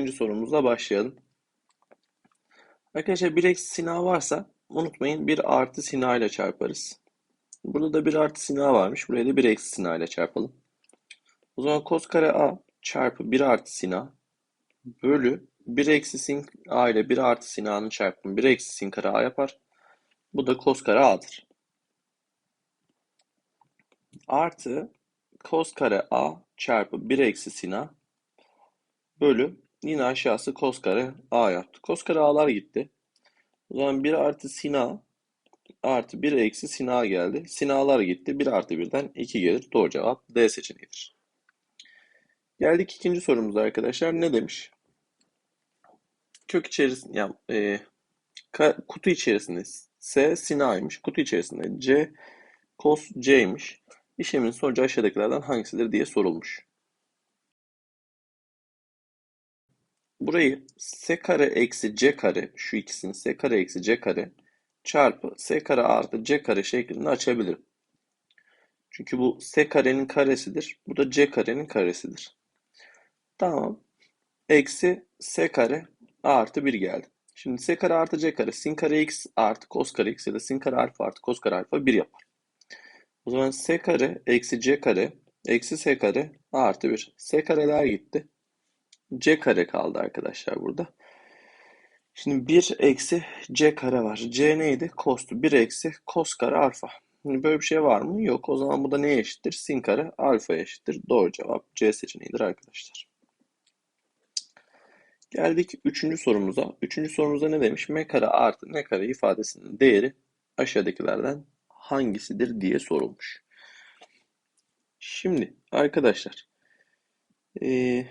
birinci sorumuzla başlayalım. Arkadaşlar 1 eksi sin a varsa unutmayın 1 artı sin a ile çarparız. Burada da 1 artı sin a varmış. Buraya da 1 eksi sin a ile çarpalım. O zaman cos kare a çarpı 1 artı sin a bölü 1 eksi sin a ile 1 artı sin a'nın çarpımı 1 eksi sin kare a yapar. Bu da cos kare a'dır. Artı cos kare a çarpı 1 eksi sin a bölü yine aşağısı cos a yaptı. Cos a'lar gitti. O zaman 1 artı sin a artı 1 eksi sin a geldi. Sin a'lar gitti. 1 artı 1'den 2 gelir. Doğru cevap D seçeneğidir. Geldik ikinci sorumuza arkadaşlar. Ne demiş? Kök içerisinde yani, e, kutu içerisinde S sin a'ymış. Kutu içerisinde C cos c'ymiş. İşlemin sonucu aşağıdakilerden hangisidir diye sorulmuş. Burayı s kare eksi c kare şu ikisini s kare eksi c kare çarpı s kare artı c kare şeklinde açabilirim. Çünkü bu s karenin karesidir. Bu da c karenin karesidir. Tamam. Eksi s kare artı 1 geldi. Şimdi s kare artı c kare sin kare x artı cos kare x ya da sin kare alfa artı cos kare alfa 1 yapar. O zaman s kare eksi c kare eksi s kare artı 1. s kareler gitti c kare kaldı arkadaşlar burada. Şimdi 1 eksi c kare var. c neydi? Cos'tu. 1 eksi cos kare alfa. Şimdi böyle bir şey var mı? Yok. O zaman bu da neye eşittir? Sin kare alfa eşittir. Doğru cevap C seçeneğidir arkadaşlar. Geldik üçüncü sorumuza. Üçüncü sorumuzda ne demiş? M kare artı n kare ifadesinin değeri aşağıdakilerden hangisidir diye sorulmuş. Şimdi arkadaşlar ee,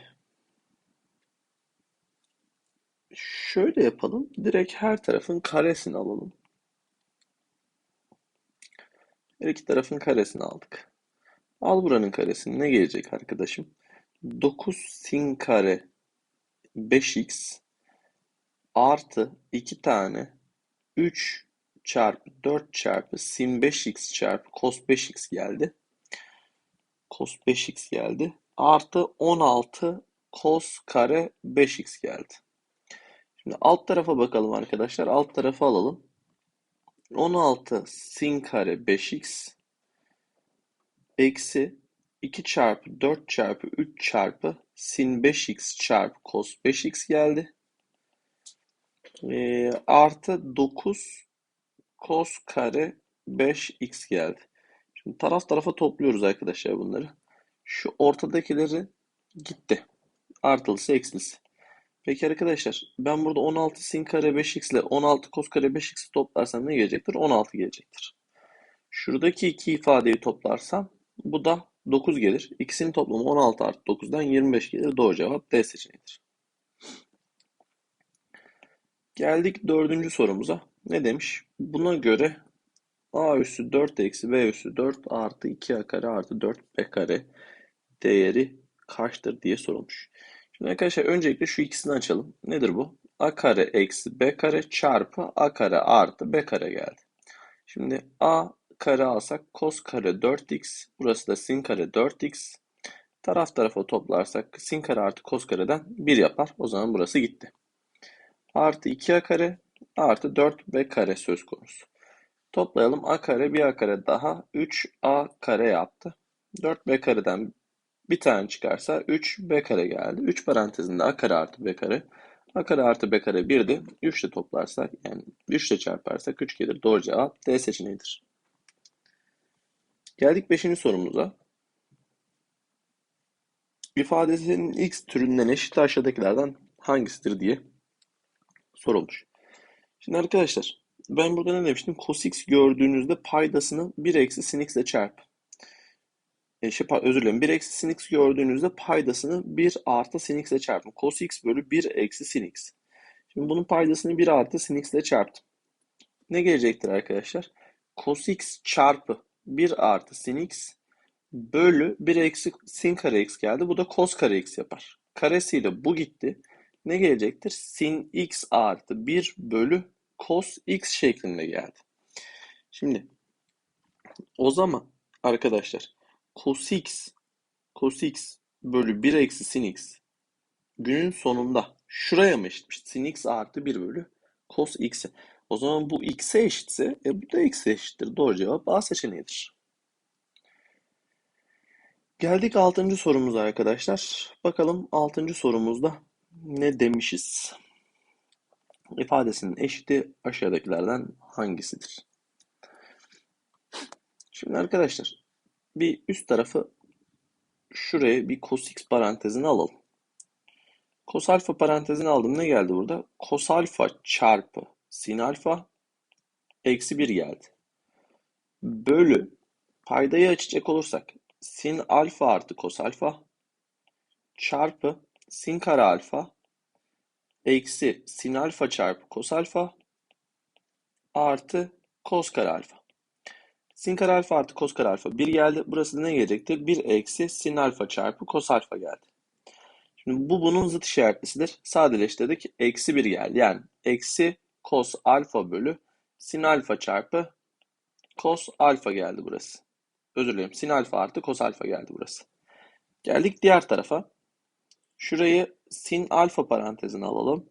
Şöyle yapalım. Direkt her tarafın karesini alalım. Her iki tarafın karesini aldık. Al buranın karesini. Ne gelecek arkadaşım? 9 sin kare 5x artı 2 tane 3 çarpı 4 çarpı sin 5x çarpı cos 5x geldi. Cos 5x geldi. Artı 16 cos kare 5x geldi. Şimdi alt tarafa bakalım arkadaşlar. Alt tarafa alalım. 16 sin kare 5x eksi 2 çarpı 4 çarpı 3 çarpı sin 5x çarpı cos 5x geldi. E, artı 9 cos kare 5x geldi. Şimdi taraf tarafa topluyoruz arkadaşlar bunları. Şu ortadakileri gitti. Artılısı eksilisi. Peki arkadaşlar ben burada 16 sin kare 5x ile 16 cos kare 5x'i toplarsam ne gelecektir? 16 gelecektir. Şuradaki iki ifadeyi toplarsam bu da 9 gelir. İkisinin toplamı 16 artı 9'dan 25 gelir. Doğru cevap D seçeneğidir. Geldik dördüncü sorumuza. Ne demiş? Buna göre a üssü 4 eksi b üssü 4 artı 2a kare artı 4b kare değeri kaçtır diye sorulmuş. Şimdi arkadaşlar öncelikle şu ikisini açalım. Nedir bu? a kare eksi b kare çarpı a kare artı b kare geldi. Şimdi a kare alsak cos kare 4x. Burası da sin kare 4x. Taraf tarafa toplarsak sin kare artı cos kareden 1 yapar. O zaman burası gitti. Artı 2a kare artı 4b kare söz konusu. Toplayalım. a kare bir a kare daha 3a kare yaptı. 4b kareden bir tane çıkarsa 3 b kare geldi. 3 parantezinde a kare artı b kare. a kare artı b kare 1'di. 3 ile toplarsak yani 3 ile çarparsak 3 gelir. Doğru cevap D seçeneğidir. Geldik 5. sorumuza. İfadesinin x türünden eşit aşağıdakilerden hangisidir diye sorulmuş. Şimdi arkadaşlar ben burada ne demiştim? Cos x gördüğünüzde paydasını 1 eksi sin x ile çarp e, şey, özür dilerim. 1 eksi sin x gördüğünüzde paydasını 1 artı sin x ile çarpın. Cos x bölü 1 eksi sin x. Şimdi bunun paydasını 1 artı sin x ile çarptım. Ne gelecektir arkadaşlar? Cos x çarpı 1 artı sin x bölü 1 eksi sin kare x geldi. Bu da cos kare x yapar. Karesiyle bu gitti. Ne gelecektir? Sin x artı 1 bölü cos x şeklinde geldi. Şimdi o zaman arkadaşlar cos x cos x bölü 1 eksi sin x günün sonunda Şuraya mı eşitmiş? Sin x artı 1 bölü cos x'e. O zaman bu x'e eşitse e bu da x'e eşittir. Doğru cevap A seçeneğidir. Geldik 6. sorumuza arkadaşlar. Bakalım 6. sorumuzda ne demişiz? İfadesinin eşiti aşağıdakilerden hangisidir? Şimdi arkadaşlar bir üst tarafı şuraya bir cos x parantezini alalım. Cos alfa parantezini aldım. Ne geldi burada? Cos alfa çarpı sin alfa eksi 1 geldi. Bölü paydayı açacak olursak sin alfa artı cos alfa çarpı sin kare alfa eksi sin alfa çarpı cos alfa artı cos kare alfa. Sin kare alfa artı cos kare alfa 1 geldi. Burası da ne gelecekti? 1 eksi sin alfa çarpı cos alfa geldi. Şimdi bu bunun zıt işaretlisidir. Sadeleştirdik. Eksi 1 geldi. Yani eksi cos alfa bölü sin alfa çarpı cos alfa geldi burası. Özür dilerim. Sin alfa artı cos alfa geldi burası. Geldik diğer tarafa. Şurayı sin alfa parantezine alalım.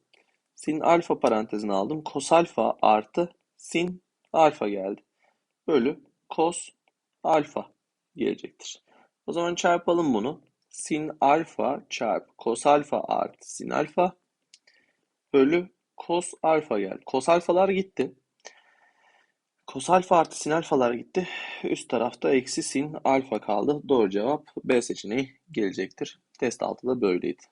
Sin alfa parantezine aldım. Cos alfa artı sin alfa geldi. Bölü cos alfa gelecektir. O zaman çarpalım bunu. Sin alfa çarpı cos alfa artı sin alfa bölü cos alfa geldi. Cos alfalar gitti. Cos alfa artı sin alfalar gitti. Üst tarafta eksi sin alfa kaldı. Doğru cevap B seçeneği gelecektir. Test 6'da böyleydi.